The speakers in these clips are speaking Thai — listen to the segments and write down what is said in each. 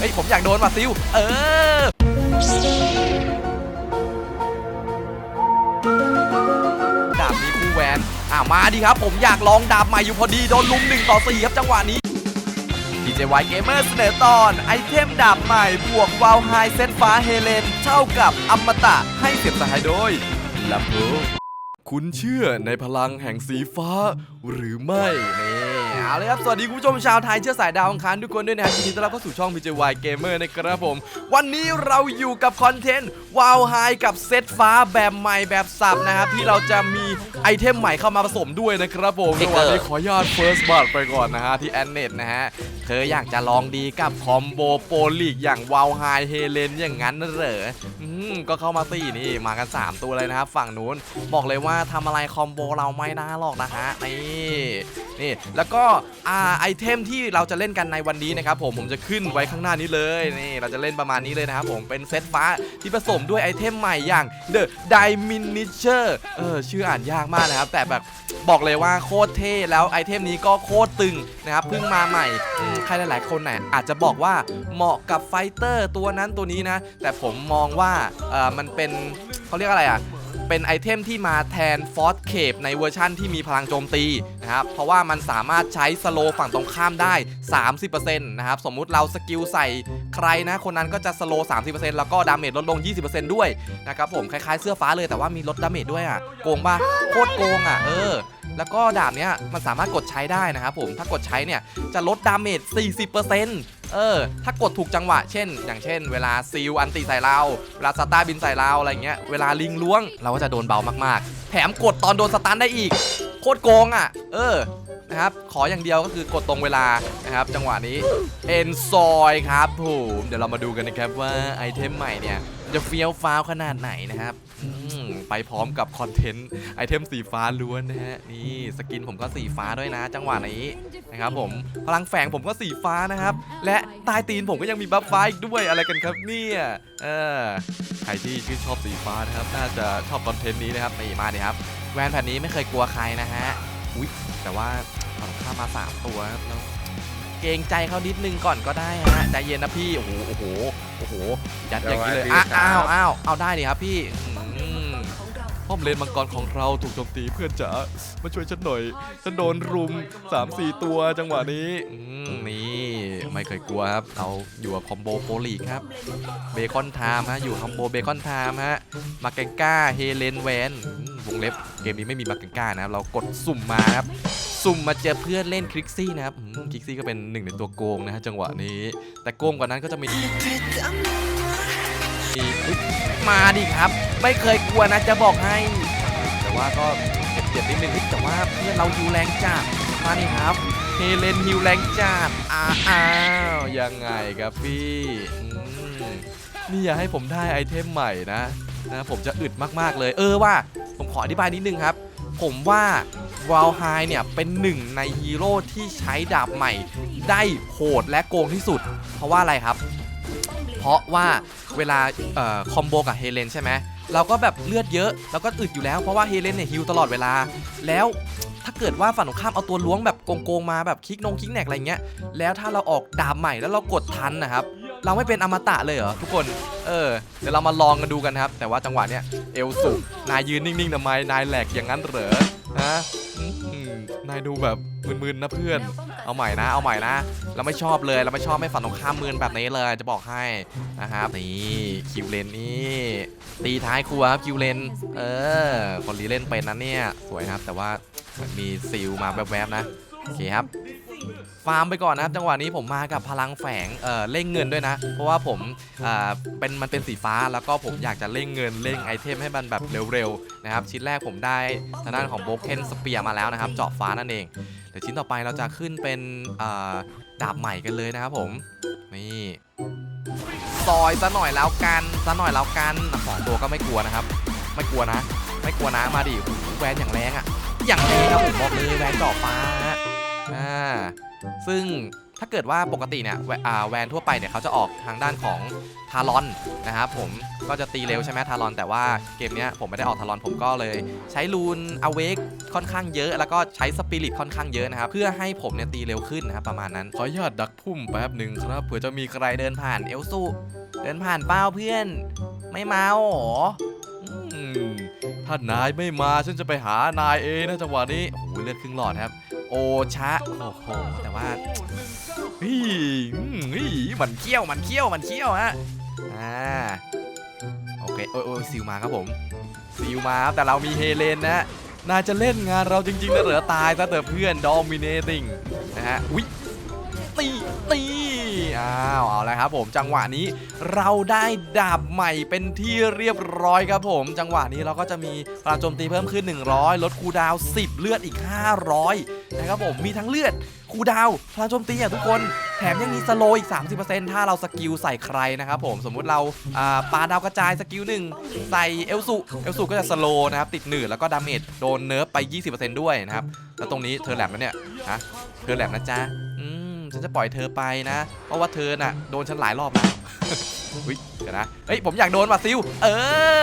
เฮ้ยผมอยากโดนว่ะซิวเออดาบนี้คู่แวนอ่ามาดิครับ ผมอยากลองดาบใหม่อยู่พอดีโดนลุม1ต่อ4ครับจังหวะนี้ DJY Gamer เสนอตอนไอเทมดาบใหม่บวกวาวไฮเซตฟ้าเฮเลน เท่ากับอมตะให้เสียบสหายโดยลัมโบ คุณเชื่อในพลังแห่งสีฟ้าหรือไม่นี่เอาเลยครับ สวัสดีคุณผู้ชมชาวไทยเชื้อสายดาวอังคารทุกคนด้วยนะครับยินดีต้อนรับเข้าสู่ช่อง DJY Gamer นะครับผม วันนี้เราอยู่กับคอนเทนต์วาวไฮกับเซตฟ้าแบบใหม่แบบสับนะครับ ที่เราจะมีไอเทมใหม่เข้ามาผสมด้วยนะครับผมในวันนี้ขออนุญาต First b ั t ไปก่อนนะฮะที่แอนเน็ตนะฮะเธออยากจะลองดีกับคอมโบโปลีกอย่างวาวไฮเฮเลนอย่างนั้นเหรออืมก็เข้ามาตีนี่มากัน 3 ตัวเลยนะครับฝั่งนู้นบอกเลยว่าทำอะไรคอมโบเราไม่ได้หรอกนะฮะนี่นี่แล้วก็อ่าไอเทมที่เราจะเล่นกันในวันนี้นะครับผมผมจะขึ้นไว้ข้างหน้านี้เลยนี่เราจะเล่นประมาณนี้เลยนะครับผมเป็นเซตฟ้าที่ผสมด้วยไอเทมใหม่อย่าง The Diminisher เออชื่ออ่านยากมากนะครับ แต่แบบบอกเลยว่าโคตรเท่แล้วไอเทมนี้ก็โคตรตึงนะครับเพิ่งมาใหม่ใครหลาย ๆ คนน่ะอาจจะบอกว่าเหมาะกับไฟเตอร์ตัวนั้นตัวนี้นะ แต่ผมมองว่าเออมันเป็นเขาเรียกอะไรอะ เป็นไอเทมที่มาแทนฟอสเคปในเวอร์ชั่นที่มีพลังโจมตีนะครับเพราะว่ามันสามารถใช้สโลฝั่งตรงข้ามได้ 30%นะครับสมมุติเราสกิลใส่ใครนะคนนั้นก็จะสโลว์30%แล้วก็ดาเมจลดลง 20%ด้วยนะครับผมคล้ายๆเสื้อฟ้าเลยแต่ว่ามีลดดาเมจด้วยอะโกงป่ะโคตรโกงอะเออแล้วก็ดาบเนี้ยมันสามารถกดใช้ได้นะครับผมถ้ากดใช้เนี่ยจะลดดาเมจ40% เออ ถ้ากดถูกจังหวะ เช่น อย่างเช่น เวลาซิลอันติใส่เรา เวลาสตาร์บินใส่เราอะไรเงี้ย เวลาลิงล้วง เราก็จะโดนเบามากๆ แถมกดตอนโดนสตันได้อีก โคตรโกงอะ เออ นะครับ ขออย่างเดียวก็คือกดตรงเวลา นะครับ จังหวะนี้เอนซอยครับผม เดี๋ยวเรามาดูกันนะครับว่าไอเทมใหม่เนี่ยจะเฟี้ยวฟ้าวขนาดไหนนะครับ ไปพร้อมกับคอนเทนต์ไอเทมสีฟ้าล้วนนะฮะนี่สกินผมก็สีฟ้าด้วยนะจังหวะนี้นะครับผมพลังแฝงผมก็สีฟ้านะครับ และใต้ตีนผมก็ยังมีบัฟฟ้าอีกด้วยอะไรกันครับเนี่ยเออใครที่ชื่นชอบสีฟ้านะครับ น่าจะชอบคอนเทนต์นี้นะครับนี่มาเลยครับแวนแผ่นนี้ไม่เคยกลัวใครนะฮะอุ๊ยแต่ว่าฝั่งข้ามมา 3 ตัวครับแล้วเกรงใจเขานิดนึงก่อนก็ได้ฮะใจเย็นนะพี่โอ้โหโอ้โหโอ้โหยัดอย่างนี้เลยสวัสดีอะครับอ้าวอ้าวเอาได้ดิครับพี่อืม ป้อมเลนมังกรของเราถูกโจมตีเพื่อนจ๋ามาช่วยฉันหน่อย ฉันโดนรุม 3-4 ตัวจังหวะนี้อืมนี่ไม่เคยกลัวครับเราอยู่กับคอมโบโปลีกครับเบคอนไทม์ฮะอยู่คอมโบเบคอนไทม์ฮะมาเกงก้าเฮเลนแวนอืมวงเล็บเกมนี้ไม่มีมาเกงก้านะครับเรากดสุ่มมาครับสุ่มมาเจอเพื่อนเล่นคลิกซี่นะครับอืมคลิกซี่ก็เป็นหนึ่งในตัวโกงนะฮะจังหวะนี้ แต่โกงกว่านั้นก็จะมี มีมาดิครับ ไม่เคยกลัวนะจะบอกให้ แต่ว่าก็เจ็บๆนิดนึงแต่ว่าเพื่อนเราฮิวแรงจัดมาดิครับเฮเลนฮิวแรงจัดอ้าอ้าวยังไงครับพี่นี่อย่าให้ผมได้ไอเทมใหม่นะนะผมจะอึดมากๆเลย เออว่า ผมขออธิบายนิดนึงครับ ผมว่าวาลไฮเนี่ยเป็นหนึ่งในฮีโร่ที่ใช้ดาบใหม่ ได้โหดและโกงที่สุด เพราะว่าอะไรครับ เพราะว่าเวลาออคอมโบกับเฮเลนใช่ไหมเราก็แบบเลือดเยอะเราก็อึดอยู่แล้วเพราะว่าเฮเลนเนี่ยฮิวตลอดเวลา แล้วถ้าเกิดว่าฝั่งตรงข้ามเอาตัวล้วงแบบโกงๆมาแบบคลิกนงคลิกแนกอะไรเงี้ยแล้วถ้าเราออกดาบใหม่แล้วเรากดทันนะครับเราไม่เป็นอมตะเลยเหรอทุกคน เออ เดี๋ยวเรามาลองกันดูกันครับ แต่ว่าจังหวะเนี้ยเอลสุ นายยืนนิ่งๆทำไม นายแหลกอย่างนั้นเหรอ ฮะ นายดูแบบมึนๆนะเพื่อน เอาใหม่นะ เอาใหม่นะ เราไม่ชอบเลย เราไม่ชอบไม่ฝันตรงข้ามมืนแบบนี้เลย จะบอกให้นะครับ นี่คิวเลนนี่ ตีท้ายครัวครับคิวเลน เออ คนรีเล่นเป็นนะเนี่ย สวยนะครับ แต่ว่าเหมือนมีซิลมาแวบๆนะ โอเคครับ ฟาร์มไปก่อนนะครับจังหวะนี้ผมมากับพลังแฝงเอ่อเร่งเงินด้วยนะ เพราะว่าผมอ่าเป็นมันเป็นสีฟ้าแล้วก็ผมอยากจะเร่งเงินเร่งไอเทมให้มันแบบเร็วๆนะครับชิ้นแรกผมได้ทางด้านของโบเคนสเปียมาแล้วนะครับเจาะฟ้านั่นเองเดี๋ยวชิ้นต่อไปเราจะขึ้นเป็นอ่าดาบใหม่กันเลยนะครับผมนี่ซอยซะหน่อยแล้วกันซะหน่อยแล้วกันสองตัวก็ไม่กลัวนะครับ ไม่กลัวนะ ไม่กลัวนะมาดิโอ้โหแวนอย่างแรงอะอย่างแรงครับผมบอกเลยแวนเจาะฟ้าอ่า ซึ่งถ้าเกิดว่าปกติเนี่ยแวอ่าแวนทั่วไปเนี่ยเขาจะออกทางด้านของทารอนนะครับผมก็จะตีเร็วใช่ไหมทารอน แต่ว่าเกมเนี้ยผมไม่ได้ออกทารอนผมก็เลยใช้รูนอเวกค่อนข้างเยอะ แล้วก็ใช้สปิริตค่อนข้างเยอะนะครับ เพื่อให้ผมเนี่ยตีเร็วขึ้นนะครับประมาณนั้น ขออนุญาตดักพุ่มแป๊บหนึ่งครับเผื่อจะมีใครเดินผ่านเอลซูเดินผ่านเป้าเพื่อน ไม่เมาหรออืมถ้านายไม่มาฉันจะไปหานายเองนะจังหวะนี้โอ้โหเลือดครึ่งหลอดครับ โอชะโอ้โหแต่ว่าเฮ้ยมันเขี้ยวมันเขี้ยวมันเขี้ยวฮะอ่าโอเคโอ้ยโอ้ยซิลมาครับผมซิลมาครับแต่เรามีเฮเลนนะน่าจะเล่นงานเราจริงๆนะเหลือตายซะเถอะเพื่อนดอมิเนติงนะฮะวิตีตี อ้าวเอาละครับผมจังหวะนี้เราได้ดาบใหม่เป็นที่เรียบร้อยครับผม จังหวะนี้เราก็จะมีพลังโจมตีเพิ่มขึ้น 100 ลดคูดาว 10 เลือดอีก 500 นะครับผมมีทั้งเลือดคูดาวพลังโจมตีอะทุกคนแถมยังมีสโลว์อีก 30%ถ้าเราสกิลใส่ใครนะครับผมสมมุติเราอ่าปาดาวกระจายสกิลหนึ่งใส่เอลสุเอลสุก็จะสโลนะครับติดหนืดแล้วก็ดาเมจโดนเนิร์ฟไป 20%ด้วยนะครับแล้วตรงนี้เธอแหลมแล้วเนี่ยฮะเธอแหลมนะจ๊ะ ฉันจะปล่อยเธอไปนะ เพราะว่าเธอน่ะโดนฉันหลายรอบแล้วอุ้ยเดี๋ยวนะเฮ้ยผมอยากโดนว่ะซิลเอ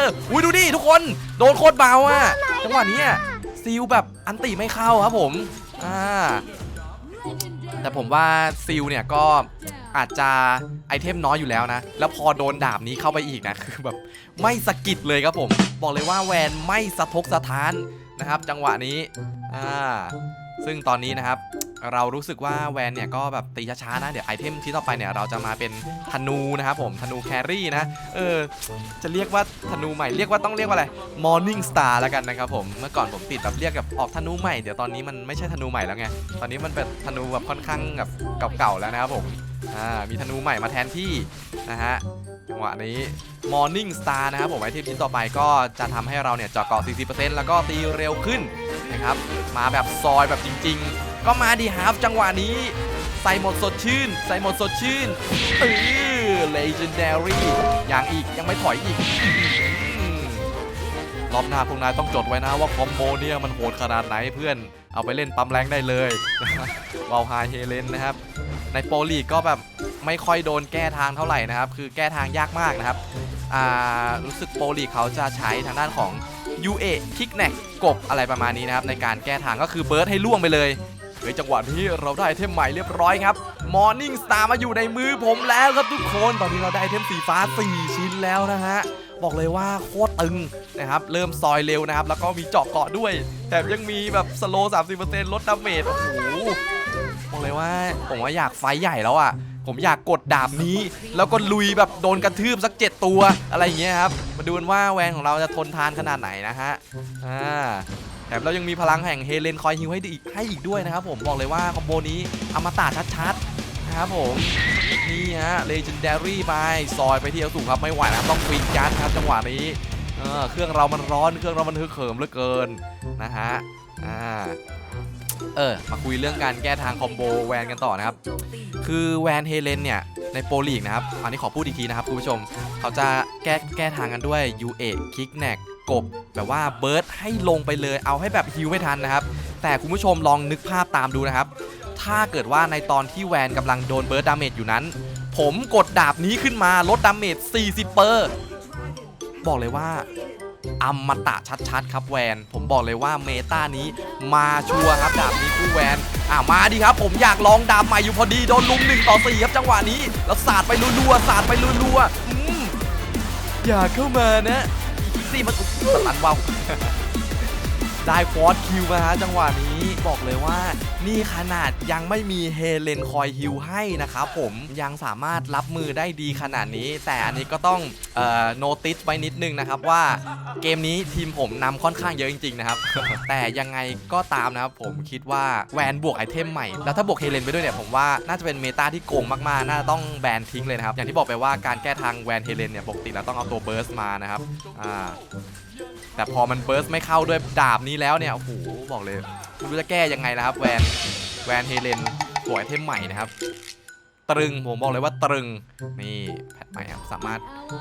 ออุ้ยดูดิทุกคนโดนโคตรเบาอะจังหวะนี้อะซิลแบบอันติไม่เข้าครับผมอ่าแต่ผมว่าซิลเนี่ยก็อาจจะไอเทมน้อยอยู่แล้วนะ แล้วพอโดนดาบนี้เข้าไปอีกนะคือแบบไม่สะกิดเลยครับผม บอกเลยว่าแวนไม่สะทกสะท้านนะครับ จังหวะนี้อ่าซึ่งตอนนี้นะครับ เรารู้สึกว่าแวนเนี่ยก็แบบตีช้าๆนะ เดี๋ยวไอเทมที่ต่อไปเนี่ยเราจะมาเป็นธนูนะครับผมธนูแครี่นะ เออ จะเรียกว่าธนูใหม่เรียกว่าต้องเรียกว่าอะไร Morning Star แล้วกันนะครับผมเมื่อก่อนผมติดแบบเรียกกับออกธนูใหม่เดี๋ยวตอนนี้มันไม่ใช่ธนูใหม่แล้วไงตอนนี้มันเป็นธนูแบบค่อนข้างแบบเก่าๆแล้วนะครับผมอ่ามีธนูใหม่มาแทนที่นะฮะจังหวะนี้ Morning Star นะครับผมไอเทมชิ้นต่อไปก็จะทำให้เราเนี่ยเจาะเกาะ 40%แล้วก็ตีเร็วขึ้นนะครับ มาแบบซอยแบบจริง ๆ ก็มาดีฮาฟจังหวะนี้ ใส่หมดสดชื่น ใส่หมดสดชื่นเออ legendary ยังอีกยังไม่ถอยอีกรอบหน้าพวกนายต้องจดไว้นะว่าคอมโบเนี่ยมันโหดขนาดไหนเพื่อน เอาไปเล่นปั๊มแรงได้เลยวาลไฮเฮเลนนะครับ ในโปรลีกก็แบบไม่ค่อยโดนแก้ทางเท่าไหร่นะครับ คือแก้ทางยากมากนะครับ อ่า รู้สึกโปรลีกเขาจะใช้ทางด้านของ UA คิกแนกกบอะไรประมาณนี้นะครับ ในการแก้ทางก็คือเบิร์ดให้ล่วงไปเลย เฮ้ยจังหวะนี้เราได้เทมใหม่เรียบร้อยครับ Morning Star มาอยู่ในมือผมแล้วครับทุกคนตอนนี้เราได้เทมสีฟ้า 4 ชิ้นแล้วนะฮะบอกเลยว่าโคตรตึงนะครับเริ่มซอยเร็วนะครับ แล้วก็มีเจาะเกาะด้วยแถมยังมีแบบสโลว์30%ลดดาเมจโอ้โหบอกเลยว่าผมว่าอยากไฟใหญ่แล้วอะผมอยากกดดาบนี้ แล้วก็ลุยแบบโดนกระทืบสัก7ตัวอะไรอย่างเงี้ยครับมาดูกันว่าแวนของเราจะทนทานขนาดไหนนะฮะอ่า มเรายังมีพลังแห่งเฮเลนคอยฮิวให้อีกให้อีกด้วยนะครับผมบอกเลยว่าคอมโบนี้อมตะชัดๆนะครับผมนี่ฮะ Legendary ไปซอยไปที่เอลสูครับไม่ไหวนะครับต้องควินยัดครับจังหวะนี้เออเครื่องเรามันร้อนเครื่องเรามันฮึกเหิมเหลือเกินนะฮะอ่าเออมาคุยเรื่องการแก้ทางคอมโบแวนกันต่อนะครับ คือแวนเฮเลนเนี่ยในโปรลีกนะครับ อันนี้ขอพูดอีกทีนะครับคุณผู้ชม เขาจะแก้แก้ทางกันด้วย U8 คิกแนกบแบบว่าเบิร์ดให้ลงไปเลยเอาให้แบบฮิวไม่ทันนะครับ แต่คุณผู้ชมลองนึกภาพตามดูนะครับ ถ้าเกิดว่าในตอนที่แวนกำลังโดนเบิร์ดดาเมจอยู่นั้น ผมกดดาบนี้ขึ้นมาลดดาเมจ40เปอร์บอกเลยว่าอมตะชัดๆ ครับแวน ผมบอกเลยว่าเมตานี้มาชัวร์ครับดาบนี้คู่แวนอ่ามาดิครับ ผมอยากลองดาบใหม่อยู่พอดีโดนลุมหนึ่งต่อสี่ครับจังหวะนี้แล้วสาดไปรัวๆสาดไปรัวๆอืมอย่าเข้ามานะ ซี่มันสลันเบา ได้ฟอร์สคิวมาฮะจังหวะนี้บอกเลยว่า นี่ขนาดยังไม่มีเฮเลนคอยฮิวให้นะครับผมยังสามารถรับมือได้ดีขนาดนี้ แต่อันนี้ก็ต้องเอ่อโนติสไว้นิดนึงนะครับว่าเกมนี้ทีมผมนำค่อนข้างเยอะจริงๆนะครับ แต่ยังไงก็ตามนะครับผมคิดว่าแวนบวกไอเทมใหม่ แล้วถ้าบวกเฮเลนไปด้วยเนี่ยผมว่าน่าจะเป็นเมตาที่โกงมากๆ น่าจะต้องแบนทิ้งเลยนะครับ อย่างที่บอกไปว่าการแก้ทางแวนเฮเลนเนี่ยปกติแล้วต้องเอาตัวเบิร์สมานะครับอ่า แต่พอมันเบิร์สไม่เข้าด้วยดาบนี้แล้วเนี่ยโอ้โหบอกเลยไม่รู้จะแก้ยังไงนะครับ แวนแวนเฮเลนบวกไอเทมใหม่นะครับ ตรึงผมบอกเลยว่าตรึงนี่แพทใหม่ครับสามารถ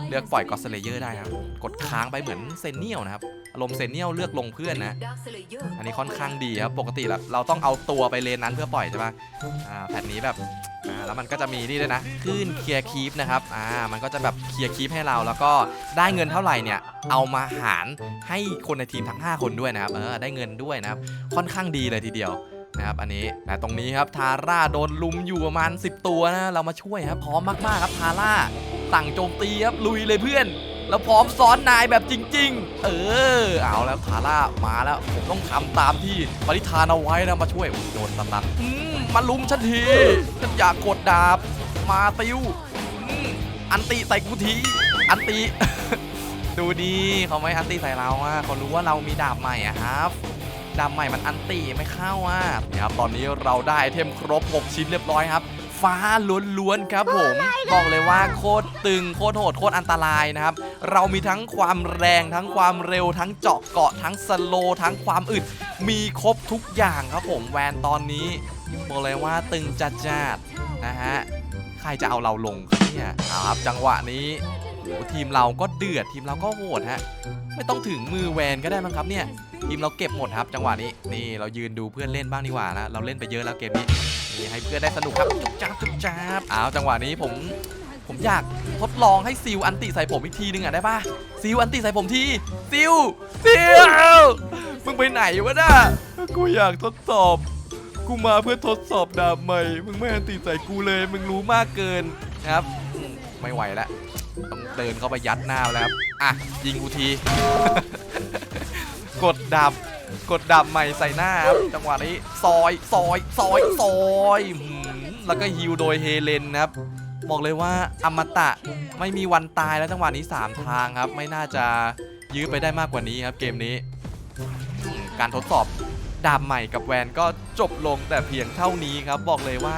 เลือกปล่อยกอสเลเยอร์ได้ครับกดค้างไปเหมือนเซนเนียลนะครับอารมณ์เซนเนียลเลือกลงเพื่อนนะ อันนี้ค่อนข้างดีครับปกติแล้วเราต้องเอาตัวไปเลนนั้นเพื่อปล่อยใช่ปะอ่าแผ่นนี้แบบ แล้วมันก็จะมีนี่ด้วยนะขึ้นเคลียร์คีปนะครับอ่ามันก็จะแบบเคลียร์คีปให้เราแล้วก็ได้เงินเท่าไหร่เนี่ยเอามาหารให้คนในทีมทั้ง 5 คนด้วยนะครับเออได้เงินด้วยนะครับค่อนข้างดีเลยทีเดียวนะครับอันนี้แต่ตรงนี้ครับทาร่าโดนลุมอยู่ประมาณ 10 ตัวนะเรามาช่วยครับพร้อมมากๆครับทาร่าสั่งโจมตีครับลุยเลยเพื่อนแล้วพร้อมซ้อนนายแบบจริง ๆ เออ เอาแล้วทาร่ามาแล้วผมต้องทำตามที่ปริธานเอาไว้นะมาช่วยอุ๊ยโดนสตันอืม มาลุมฉันทีฉันอยากกดดาบ มาติวอืมอันติใส่กูที อันติดูดีเขาไม่อันติใส่เราอะเขารู้ว่าเรามีดาบใหม่อะครับ ดาบใหม่มันอันติไม่เข้าอะเนี่ยครับตอนนี้เราได้ไอเทมครบ 6 ชิ้นเรียบร้อยครับ ฟ้าล้วนๆครับผมบอกเลยว่าโคตรตึงโคตรโหดโคตรอันตรายนะครับ เรามีทั้งความแรงทั้งความเร็วทั้งเจาะเกาะทั้งสโลว์ทั้งความอึดมีครบทุกอย่างครับผมแวนตอนนี้ บอกเลยว่าตึงจัดจัดๆนะฮะ ใครจะเอาเราลงครับเนี่ยเอาครับจังหวะนี้โอ้โหทีมเราก็เดือดทีมเราก็โหดฮะ ไม่ต้องถึงมือแวนก็ได้มั้งครับเนี่ย ทีมเราเก็บหมดครับ จังหวะนี้นี่เรายืนดูเพื่อนเล่นบ้างดีกว่านะเราเล่นไปเยอะแล้วเกมนี้นี่ให้เพื่อนได้สนุกครับจุ๊บจ้าบจุ๊บจ้าบอ้าวจังหวะนี้ผมผมอยากทดลองให้ซิลอันติใส่ผมอีกทีนึงอะได้ปะซิลอันติใส่ผมทีซิลซิลมึงไปไหนวะน่ะกูอยากทดสอบ กูมาเพื่อทดสอบดาบใหม่ มึงไม่อันติใส่กูเลย มึงรู้มากเกินนะครับอืมไม่ไหวแล้วต้องเดินเข้าไปยัดหน้าแล้วครับอะยิงกูที กดดับกดดับใหม่ใส่หน้าครับจังหวะนี้ซอยซอยซอยซอยหืมแล้วก็ฮิวโดยเฮเลนนะครับ บอกเลยว่าอมตะไม่มีวันตายแล้วจังหวะนี้ 3 ทางครับ ไม่น่าจะยื้อไปได้มากกว่านี้ครับเกมนี้อืมการทดสอบ ดาบใหม่กับแวนก็จบลงแต่เพียงเท่านี้ครับ บอกเลยว่า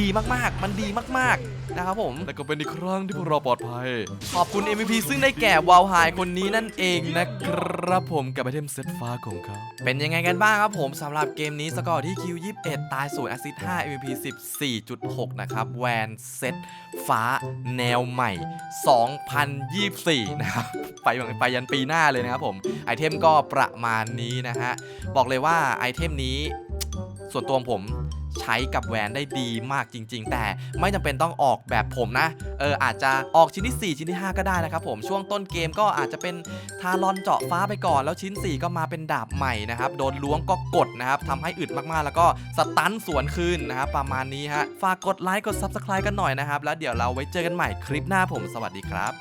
ดีมากๆ มันดีมากๆ นะครับผม และก็เป็นอีกครั้งที่พวกเราปลอดภัย ขอบคุณ MVP ซึ่งได้แก่วาลไฮคนนี้นั่นเองนะครับผมกับไอเทมเซตฟ้าของเขา เป็นยังไงกันบ้างครับผมสำหรับเกมนี้สกอร์ที่คิว21 ตายศูนย์แอสซิสต์5 MVP 14.6 นะครับ แวนเซตฟ้าแนวใหม่ 2024 นะครับไปไปยันปีหน้าเลยนะครับผม ไอเทมก็ประมาณนี้นะฮะ บอกเลยว่าไอเทมนี้ส่วนตัวผม ใช้กับแหวนได้ดีมากจริง ๆ แต่ไม่จำเป็นต้องออกแบบผมนะ เอออาจจะออกชิ้นที่ 4 ชิ้นที่ 5 ก็ได้นะครับผมช่วงต้นเกมก็อาจจะเป็นทารอนเจาะฟ้าไปก่อน แล้วชิ้น 4 ก็มาเป็นดาบใหม่นะครับโดนล้วงก็กดนะครับทำให้อึดมากๆ แล้วก็สตันสวนคืนนะครับประมาณนี้ฮะฝากกดไลค์กด Subscribe กันหน่อยนะครับแล้วเดี๋ยวเราไว้เจอกันใหม่คลิปหน้าผมสวัสดีครับ